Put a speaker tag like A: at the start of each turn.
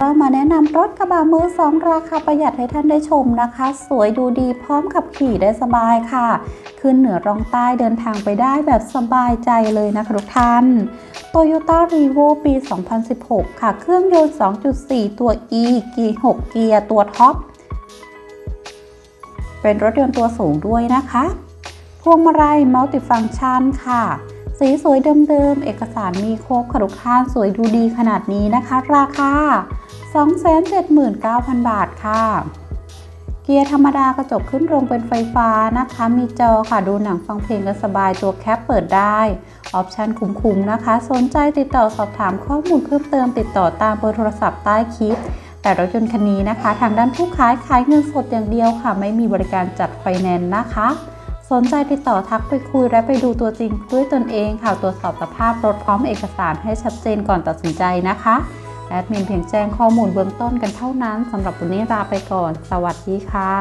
A: เรามาแนะนำรถกระบะมือสองราคาประหยัดให้ท่านได้ชมนะคะ สวยดูดีพร้อมขับขี่ได้สบายค่ะ ขึ้นเหนือรองใต้เดินทางไปได้แบบสบายใจเลยนะคะทุกท่าน Toyota r e v o ปี 2016 ค่ะ เครื่องยนต์ 2.4 ตัว E กี6เกียร์ตัวท็อป เป็นรถยนต์ตัวสูงด้วยนะคะ พวงมาลัยมัลติฟัง c t ชันค่ะ สีสวยเดิมๆ เอกสารมีครบค่ะทุกท่านสวยดูดีขนาดนี้นะคะ ราคา 279,000 บาทค่ะ เกียร์ธรรมดากระจกขึ้นลงเป็นไฟฟ้านะคะ มีจอค่ะดูหนังฟังเพลงกันสบายตัวแคปเปิดได้ ออปชันคุ้มๆนะคะ สนใจติดต่อสอบถามข้อมูลเพิ่มเติมติดต่อตามเบอร์โทรศัพท์ใต้คลิปแต่รถยนต์คันนี้นะคะ ทางด้านผู้ขายขายเงินสดอย่างเดียวค่ะ ไม่มีบริการจัดไฟแนนซ์นะคะ สนใจติดต่อทักไปคุยและไปดูตัวจริงด้วยตนเองค่ะตรวจสอบสภาพรถพร้อมเอกสารให้ชัดเจนก่อนตัดสินใจนะคะแอดมินเพียงแจ้งข้อมูลเบื้องต้นกันเท่านั้นสำหรับวันนี้ลาไปก่อน สวัสดีค่ะ